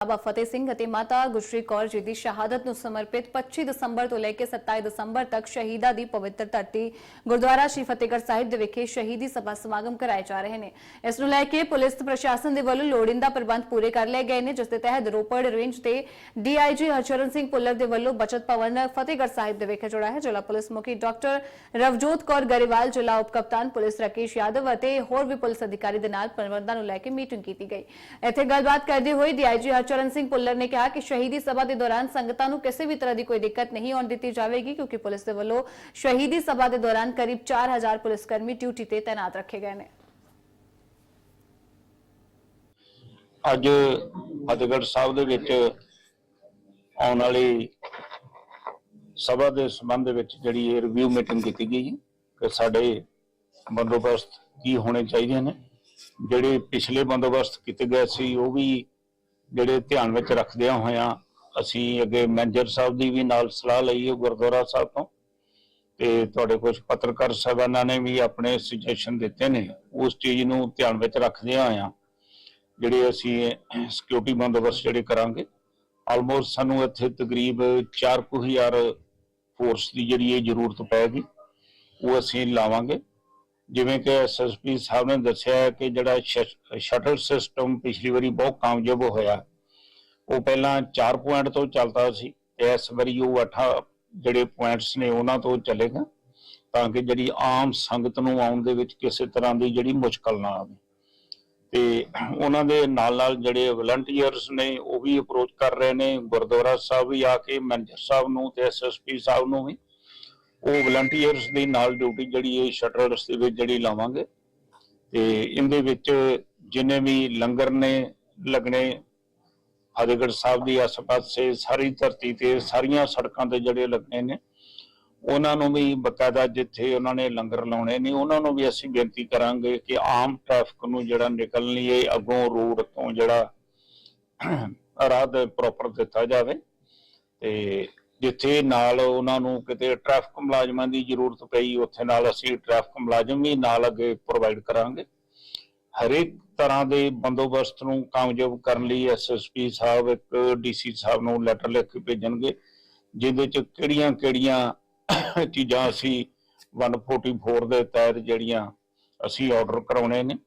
ਬਾਬਾ ਫਤਿਹ ਸਿੰਘ ਅਤੇ ਮਾਤਾ ਗੁਜਰੀ ਕੌਰ ਜੀ ਦੀ ਸ਼ਹਾਦਤ ਨੂੰ ਸਮਰਪਿਤ 25 ਦਸੰਬਰ ਤੋਂ ਲੈ ਕੇ 27 ਦਸੰਬਰ ਤੱਕ ਸ਼ਹੀਦਾਂ ਦੀ ਪਵਿੱਤਰ ਧਰਤੀ ਗੁਰਦੁਆਰਾ ਸ਼੍ਰੀ ਫਤਿਹਗੜ੍ਹ ਸਾਹਿਬ ਦੇ ਵਿਖੇ ਸ਼ਹੀਦੀ ਸਭਾ ਸਮਾਗਮ ਕਰਾਏ ਜਾ ਰਹੇ ਨੇ। ਇਸ ਨੂੰ ਲੈ ਕੇ ਪੁਲਿਸ ਪ੍ਰਸ਼ਾਸਨ ਦੇ ਵੱਲੋਂ ਲੋੜੀਂਦਾ ਪ੍ਰਬੰਧ ਪੂਰੇ ਕਰ ਲਏ ਗਏ ਨੇ, ਜਿਸ ਦੇ ਤਹਿਤ ਰੋਪੜ ਰੇਂਜ ਤੇ ਡੀਆਈਜੀ ਹਰਚਰਨ ਸਿੰਘ ਪੁੱਲਰ ਦੇ ਵੱਲੋਂ ਬਚਤ ਭਵਨ ਫਤਿਹਗੜ੍ਹ ਸਾਹਿਬ ਦੇ ਵਿਖੇ ਜੁੜਾ ਹੈ। ਜ਼ਿਲ੍ਹਾ ਪੁਲਿਸ ਮੁਖੀ ਡਾਕਟਰ ਰਵਜੋਤ ਕੌਰ ਗਰੇਵਾਲ, ਜ਼ਿਲ੍ਹਾ ਉਪ ਕਪਤਾਨ ਪੁਲਿਸ ਰਾਕੇਸ਼ ਯਾਦਵ ਅਤੇ ਹੋਰ ਵੀ ਪੁਲਿਸ ਅਧਿਕਾਰੀ ਦੇ ਨਾਲ ਪ੍ਰਬੰਧਾਂ ਨੂੰ ਲੈ ਕੇ ਮੀਟਿੰਗ ਕੀਤੀ ਗਈ। ਇੱਥੇ ਗੱਲਬਾਤ ਕਰਦੇ ਹੋਏ ਡੀਆਈਜੀ ਹਰਚਰਨ ਸਿੰਘ ਪੁੱਲਰ ਨੇ ਕਿਹਾ ਕਿ ਸ਼ਹੀਦੀ ਸਭਾ ਦੇ ਦੌਰਾਨ ਸੰਗਤਾਂ ਨੂੰ ਕਿਸੇ ਵੀ ਤਰ੍ਹਾਂ ਦੀ ਕੋਈ ਦਿੱਕਤ ਨਹੀਂ ਆਉਣ ਦਿੱਤੀ ਜਾਵੇਗੀ, ਕਿਉਂਕਿ ਪੁਲਿਸ ਦੇ ਵੱਲੋਂ ਸ਼ਹੀਦੀ ਸਭਾ ਦੇ ਦੌਰਾਨ ਕਰੀਬ 4000 ਪੁਲਿਸ ਕਰਮੀ ਡਿਊਟੀ ਤੇ ਤਾਇਨਾਤ ਰੱਖੇ ਗਏ ਨੇ। ਅੱਜ ਫਤਿਹਗੜ੍ਹ ਸਾਹਿਬ ਦੇ ਵਿੱਚ ਆਉਣ ਵਾਲੀ ਸਭਾ ਦੇ ਸੰਬੰਧ ਵਿੱਚ ਜਿਹੜੀ ਇਹ ਰਿਵਿਊ ਮੀਟਿੰਗ ਕੀਤੀ ਗਈ ਕਿ ਸਾਡੇ ਬੰਦੋਬਸਤ ਕੀ ਹੋਣੇ ਚਾਹੀਦੇ ਨੇ। ਜਿਹੜੇ ਪਿਛਲੇ ਬੰਦੋਬਸਤ ਕੀਤੇ ਗਏ ਸੀ, ਉਹ ਵੀ ਜਿਹੜੇ ਧਿਆਨ ਵਿੱਚ ਰੱਖਦਿਆਂ ਹੋਇਆਂ ਅਸੀਂ ਅੱਗੇ ਮੈਨੇਜਰ ਸਾਹਿਬ ਦੀ ਵੀ ਨਾਲ ਸਲਾਹ ਲਈ ਹੈ ਗੁਰਦੁਆਰਾ ਸਾਹਿਬ ਤੋਂ। ਤੇ ਤੁਹਾਡੇ ਕੁਝ ਪੱਤਰਕਾਰ ਸਾਹਿਬਾਨਾਂ ਨੇ ਵੀ ਆਪਣੇ ਸੁਜੈਸ਼ਨ ਦਿੱਤੇ ਨੇ। ਉਸ ਚੀਜ਼ ਨੂੰ ਧਿਆਨ ਵਿੱਚ ਰੱਖਦਿਆਂ ਹੋਇਆਂ ਜਿਹੜੇ ਅਸੀਂ ਸਿਕਿਉਰਿਟੀ ਬੰਦੋਬਸਤ ਜਿਹੜੇ ਕਰਾਂਗੇ ਆਲਮੋਸਟ ਸਾਨੂੰ ਇੱਥੇ ਤਕਰੀਬ 4000 ਫੋਰਸ ਦੀ ਜਿਹੜੀ ਇਹ ਜ਼ਰੂਰਤ ਪੈਗੀ ਉਹ ਅਸੀਂ ਲਾਵਾਂਗੇ। ਜਿਵੇਂ ਕਿ ਐਸਐਸਪੀ ਸਾਹਿਬ ਨੇ ਦੱਸਿਆ ਕਿ ਜਿਹੜਾ ਸ਼ਟਲ ਸਿਸਟਮ ਪਿਛਲੀ ਵਾਰੀ ਬਹੁਤ ਕਾਮਯਾਬ ਹੋਇਆ। ਉਹ ਪਹਿਲਾਂ 4 ਪੁਆਇੰਟ ਤੋਂ ਚੱਲਦਾ ਸੀ ਤੇ ਇਸ ਵਾਰੀ ਉਹ 8 ਜਿਹੜੇ ਪੁਆਇੰਟਸ ਨੇ ਉਹਨਾਂ ਤੋਂ ਚੱਲੇਗਾ ਤਾਂ ਕਿ ਜਿਹੜੀ ਆਮ ਸੰਗਤ ਨੂੰ ਆਉਣ ਦੇ ਵਿੱਚ ਕਿਸੇ ਤਰ੍ਹਾਂ ਦੀ ਜਿਹੜੀ ਮੁਸ਼ਕਲ ਨਾ ਆਵੇ। ਤੇ ਉਹਨਾਂ ਦੇ ਨਾਲ ਨਾਲ ਜਿਹੜੇ ਵਲੰਟੀਅਰਸ ਨੇ ਉਹ ਵੀ ਅਪਰੋਚ ਕਰ ਰਹੇ ਨੇ। ਗੁਰਦੁਆਰਾ ਸਾਹਿਬ ਵੀ ਆ ਕੇ ਮੈਨੇਜਰ ਸਾਹਿਬ ਨੂੰ ਤੇ ਐਸਐਸਪੀ ਸਾਹਿਬ ਨੂੰ ਵੀ। ਉਹ ਵਲੰਟੀਅਰਸ ਦੀ ਨਾਲ ਡਿਊਟੀ ਜਿਹੜੀ ਇਹ ਸ਼ਟਰਸ ਦੇ ਵਿੱਚ ਜਿਹੜੀ ਲਾਵਾਂਗੇ। ਤੇ ਇਹਦੇ ਵਿੱਚ ਜਿੰਨੇ ਵੀ ਲੰਗਰ ਨੇ, ਲੱਗਣੇ, ਫਤਿਹਗੜ੍ਹ ਸਾਹਿਬ ਦੀ ਆਸ-ਪਾਸੇ ਸਾਰੀ ਧਰਤੀ ਤੇ ਸਾਰੀਆਂ ਸੜਕਾਂ ਤੇ ਜਿਹੜੇ ਲੱਗਣੇ ਨੇ, ਉਹਨਾਂ ਨੂੰ ਵੀ ਬਕਾਇਦਾ ਜਿੱਥੇ ਉਹਨਾਂ ਨੇ ਲੰਗਰ ਲਾਉਣੇ ਨੇ, ਉਹਨਾਂ ਨੂੰ ਵੀ ਅਸੀਂ ਬੇਨਤੀ ਕਰਾਂਗੇ ਕਿ ਆਮ ਟ੍ਰੈਫਿਕ ਨੂੰ ਜਿਹੜਾ ਨਿਕਲਣ ਲਈ ਇਹ ਅੱਗੋਂ ਰੋਡ ਤੋਂ ਜਿਹੜਾ ਰਾਹ ਦੇ ਪ੍ਰੋਪਰ ਦਿੱਤਾ ਜਾਵੇ। ਤੇ ਜਿੱਥੇ ਨਾਲ ਉਹਨਾਂ ਨੂੰ ਕਿਤੇ ਟ੍ਰੈਫਿਕ ਮੁਲਾਜ਼ਮਾਂ ਦੀ ਜ਼ਰੂਰਤ ਪਈ, ਉੱਥੇ ਨਾਲ ਅਸੀਂ ਟ੍ਰੈਫਿਕ ਮੁਲਾਜ਼ਮ ਵੀ ਨਾਲ ਅੱਗੇ ਪ੍ਰੋਵਾਈਡ ਕਰਾਂਗੇ। ਹਰੇਕ ਤਰ੍ਹਾਂ ਦੇ ਬੰਦੋਬਸਤ ਨੂੰ ਕਾਮਯਾਬ ਕਰਨ ਲਈ ਐਸਐਸਪੀ ਸਾਹਿਬ ਇੱਕ ਡੀਸੀ ਸਾਹਿਬ ਨੂੰ ਲੈਟਰ ਲਿਖ ਕੇ ਭੇਜਣਗੇ, ਜਿਹਦੇ ਚ ਕਿਹੜੀਆਂ-ਕਿਹੜੀਆਂ ਚੀਜ਼ਾਂ ਅਸੀਂ 144 ਦੇ ਤਹਿਤ ਜਿਹੜੀਆਂ ਅਸੀਂ ਆਰਡਰ ਕਰਾਉਣੇ ਨੇ,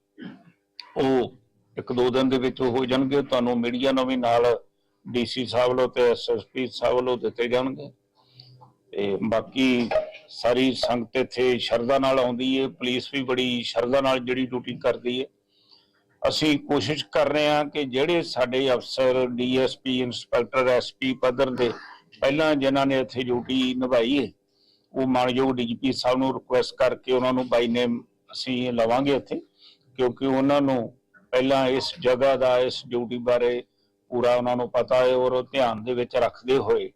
ਉਹ ਇੱਕ ਦੋ ਦਿਨ ਦੇ ਵਿੱਚ ਹੋ ਜਾਣਗੇ, ਤੁਹਾਨੂੰ ਮੀਡੀਆ ਨੂੰ ਵੀ ਨਾਲ ਡੀਸੀ ਸਾਹਿਬ ਵੱਲੋਂ ਤੇ ਐਸਐਸਪੀ ਸਾਹਿਬ ਵੱਲੋਂ ਦਿੱਤੇ ਜਾਣਗੇ। ਤੇ ਬਾਕੀ ਸਾਰੀ ਸੰਗਤ ਇੱਥੇ ਸ਼ਰਧਾ ਨਾਲ ਆਉਂਦੀ ਹੈ ਪੁਲਿਸ ਵੀ ਬੜੀ ਸ਼ਰਧਾ ਨਾਲ ਜਿਹੜੀ ਡਿਊਟੀ ਕਰਦੀ ਹੈ ਅਸੀਂ ਕੋਸ਼ਿਸ਼ ਕਰ ਰਹੇ ਹਾਂ ਕਿ ਜਿਹੜੇ ਸਾਡੇ ਅਫਸਰ, ਡੀਐਸਪੀ, ਇੰਸਪੈਕਟਰ ਐਸਪੀ ਪੱਧਰ ਦੇ ਪਹਿਲਾਂ ਜਿਨ੍ਹਾਂ ਨੇ ਇੱਥੇ ਡਿਊਟੀ ਨਿਭਾਈ ਹੈ ਉਹ ਮਾਨਯੋਗ ਡੀਜੀਪੀ ਸਾਹਿਬ ਨੂੰ ਰਿਕੁਐਸਟ ਕਰਕੇ ਉਹਨਾਂ ਨੂੰ ਬਾਈ ਨੇਮ ਅਸੀਂ ਲਵਾਂਗੇ ਇੱਥੇ, ਕਿਉਂਕਿ ਉਹਨਾਂ ਨੂੰ ਪਹਿਲਾਂ ਇਸ ਜਗ੍ਹਾ ਦਾ, ਇਸ ਡਿਊਟੀ ਬਾਰੇ ਪੂਰਾ ਉਹਨਾਂ ਨੂੰ ਪਤਾ ਹੈ ਔਰ ਉਹ ਧਿਆਨ ਦੇ ਵਿੱਚ ਰੱਖਦੇ ਹੋਏ,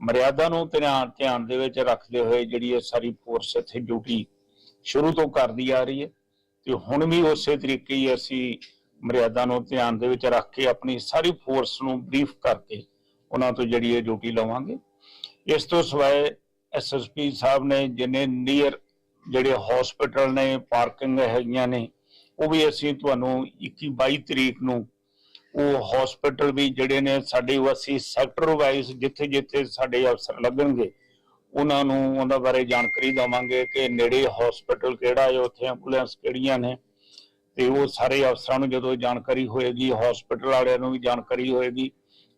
ਮਰਿਆਦਾ ਨੂੰ ਧਿਆਨ ਧਿਆਨ ਦੇ ਵਿੱਚ ਰੱਖਦੇ ਹੋਏ ਜਿਹੜੀ ਇਹ ਸਾਰੀ ਫੋਰਸ ਇੱਥੇ ਡਿਊਟੀ ਸ਼ੁਰੂ ਤੋਂ ਕਰਦੀ ਆ ਰਹੀ ਹੈ ਤੇ ਹੁਣ ਵੀ ਉਸੇ ਤਰੀਕੇ ਹੀ ਅਸੀਂ ਮਰਿਆਦਾ ਨੂੰ ਧਿਆਨ ਦੇ ਵਿੱਚ ਰੱਖ ਕੇ ਆਪਣੀ ਸਾਰੀ ਫੋਰਸ ਨੂੰ ਬਰੀਫ ਕਰਕੇ ਉਹਨਾਂ ਤੋਂ ਜਿਹੜੀ ਇਹ ਡਿਊਟੀ ਲਵਾਂਗੇ। ਇਸ ਤੋਂ ਸਿਵਾਏ ਐਸਐਸਪੀ ਸਾਹਿਬ ਨੇ ਜਿਨੇ ਨੀਅਰ ਜਿਹੜੇ ਹਸਪੀਟਲ ਨੇ ਪਾਰਕਿੰਗ ਹੈਗੀਆਂ ਨੇ, ਉਹ ਵੀ ਅਸੀਂ ਤੁਹਾਨੂੰ 21 22 ਤਰੀਕ ਨੂੰ ਉਹ ਹਸਪੀਟਲ ਵੀ ਜਿਹੜੇ ਨੇ ਸਾਡੇ ਵਸੀ ਸੈਕਟਰ ਵਾਈਜ਼ ਜਿੱਥੇ ਜਿੱਥੇ ਸਾਡੇ ਅਫਸਰ ਲੱਗਣਗੇ, ਉਹਨਾਂ ਨੂੰ ਉਹਨਾਂ ਬਾਰੇ ਜਾਣਕਾਰੀ ਦਵਾਂਗੇ ਕਿ ਨੇੜੇ ਹਸਪੀਟਲ ਕਿਹੜਾ ਹੈ, ਉੱਥੇ ਐਂਬੂਲੈਂਸ ਕਿਹੜੀਆਂ ਨੇ, ਤੇ ਉਹ ਸਾਰੇ ਅਫਸਰਾਂ ਨੂੰ ਜਦੋਂ ਜਾਣਕਾਰੀ ਹੋਏਗੀ ਹਸਪੀਟਲ ਵਾਲਿਆਂ ਨੂੰ ਵੀ ਜਾਣਕਾਰੀ ਹੋਏਗੀ,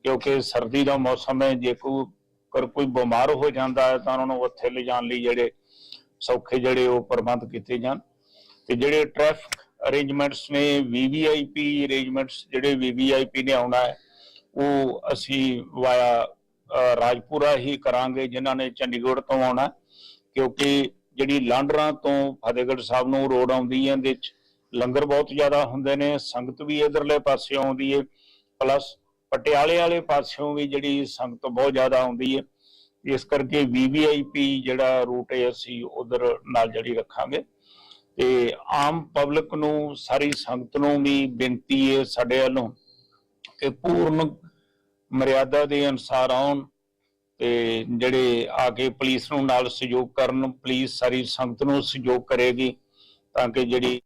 ਕਿਉਂਕਿ ਸਰਦੀ ਦਾ ਮੌਸਮ ਹੈ, ਜੇ ਕੋਈ ਕਰ ਕੋਈ ਬਿਮਾਰ ਹੋ ਜਾਂਦਾ ਹੈ, ਤਾਂ ਉਹਨਾਂ ਨੂੰ ਉੱਥੇ ਲਿਜਾਣ ਲਈ ਜਿਹੜੇ ਸੌਖੇ ਜਿਹੜੇ ਉਹ ਪ੍ਰਬੰਧ ਕੀਤੇ ਜਾਣ, ਤੇ ਜਿਹੜੇ ਟ੍ਰੈਫਿਕ ਅਰੇਂਜਮੈਂਟਸ ਨੇ ਵੀਵੀਆਈਪੀ ਅਰੇਂਜਮੈਂਟਸ ਜਿਹੜੇ ਵੀਵੀਆਈਪੀ ਨੇ ਆਉਣਾ ਹੈ, ਉਹ ਅਸੀਂ ਵਾਇਆ ਰਾਜਪੁਰਾ ਹੀ ਕਰਾਂਗੇ, ਜਿਨ੍ਹਾਂ ਨੇ ਚੰਡੀਗੜ੍ਹ ਤੋਂ ਆਉਣਾ ਕਿਉਂਕਿ ਜਿਹੜੀ ਲਾਂਡਰਾਂ ਤੋਂ ਫਤਿਹਗੜ੍ਹ ਸਾਹਿਬ ਨੂੰ ਰੋਡ ਆਉਂਦੀ ਹੈ, ਇਹਦੇ ਵਿੱਚ ਲੰਗਰ ਬਹੁਤ ਜ਼ਿਆਦਾ ਹੁੰਦੇ ਨੇ, ਸੰਗਤ ਵੀ ਇਧਰਲੇ ਪਾਸੇ ਆਉਂਦੀ ਹੈ ਪਲੱਸ ਪਟਿਆਲੇ ਵਾਲੇ ਪਾਸਿਓਂ ਵੀ ਜਿਹੜੀ ਸੰਗਤ ਬਹੁਤ ਜ਼ਿਆਦਾ ਆਉਂਦੀ ਹੈ, ਇਸ ਕਰਕੇ ਵੀਵੀਆਈਪੀ ਜਿਹੜਾ ਰੂਟ ਹੈ, ਅਸੀਂ ਉਧਰ ਨਾਲ ਜਿਹੜੀ ਰੱਖਾਂਗੇ। ਤੇ ਆਮ ਪਬਲਿਕ ਨੂੰ, ਸਾਰੀ ਸੰਗਤ ਨੂੰ ਵੀ ਬੇਨਤੀ ਹੈ ਸਾਡੇ ਵੱਲੋਂ ਕਿ ਪੂਰਨ ਮਰਿਆਦਾ ਦੇ ਅਨੁਸਾਰ ਆਉਣ ਤੇ ਜਿਹੜੇ ਆ ਕੇ ਪੁਲਿਸ ਨੂੰ ਨਾਲ ਸਹਿਯੋਗ ਕਰਨ, ਪੁਲਿਸ ਸਾਰੀ ਸੰਗਤ ਨੂੰ ਸਹਿਯੋਗ ਕਰੇਗੀ ਤਾਂ ਕਿ ਜਿਹੜੀ